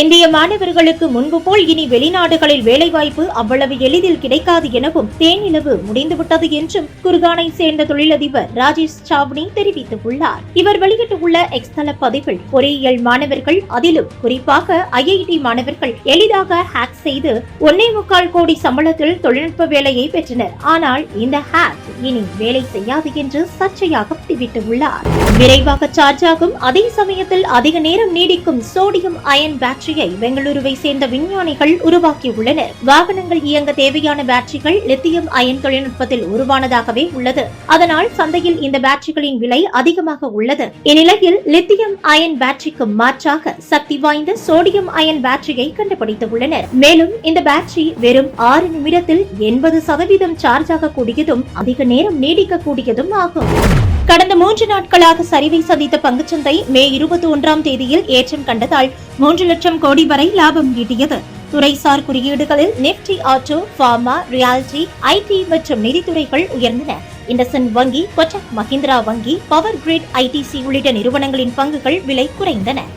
இந்திய மாணவர்களுக்கு முன்பு போல் இனி வெளிநாடுகளில் வேலைவாய்ப்பு அவ்வளவு எளிதில் கிடைக்காது எனவும் தேனிலவு முடிந்துவிட்டது என்றும் குர்கானை சேர்ந்த தொழிலதிபர் ராஜேஷ் சாவ்னி தெரிவித்துள்ளார். இவர் வெளியிட்டுள்ள எக்ஸ் தள பதிவில் பொறியியல் மாணவர்கள் அதிலும் குறிப்பாக ஐஐடி மாணவர்கள் எளிதாக ஹேக் செய்து ஒன்னே முக்கால் கோடி சம்பளத்தில் தொழில்நுட்ப வேலையை பெற்றனர். ஆனால் இந்த ஹேக் இனி வேலை செய்யாது என்று சர்ச்சையாக பதிவிட்டுள்ளார். விரைவாக சார்ஜ் ஆகும். அதே சமயத்தில் அதிக நேரம் நீடிக்கும் சோடியம் அயன் பேட்டரியை பெங்களூருவை சேர்ந்த விஞ்ஞானிகள் உருவாக்கியுள்ளனர். வாகனங்கள் இயங்க தேவையான பேட்டரிகள் லித்தியம் அயன் தொழில்நுட்பத்தில் உருவானதாகவே உள்ளது. அதனால் சந்தையில் இந்த பேட்டரிகளின் விலை அதிகமாக உள்ளது. இந்நிலையில் லித்தியம் அயன் பேட்டரிக்கு மாற்றாக சக்தி வாய்ந்த சோடியம் அயன் பேட்டரியை கண்டுபிடித்துள்ளனர். மேலும் இந்த பேட்டரி வெறும் ஆறு நிமிடத்தில் எண்பது சதவீதம் சார்ஜ் ஆகக்கூடியதும் அதிக நேரம் நீடிக்கக்கூடியதும் ஆகும். கடந்த மூன்று நாட்களாக சரிவை சந்தித்த பங்குச்சந்தை மே இருபத்தி ஒன்றாம் தேதியில் ஏற்றம் கண்டதால் மூன்று லட்சம் கோடி வரை லாபம் ஈட்டியது. துறைசார் குறியீடுகளில் nifty auto pharma realty IT மற்றும் நிதித்துறைகள் உயர்ந்தன. இண்டசன் வங்கி கொட்டக் மஹிந்திரா வங்கி பவர் கிரிட் ஐடிசி உள்ளிட்ட நிறுவனங்களின் பங்குகள் விலை குறைந்தன.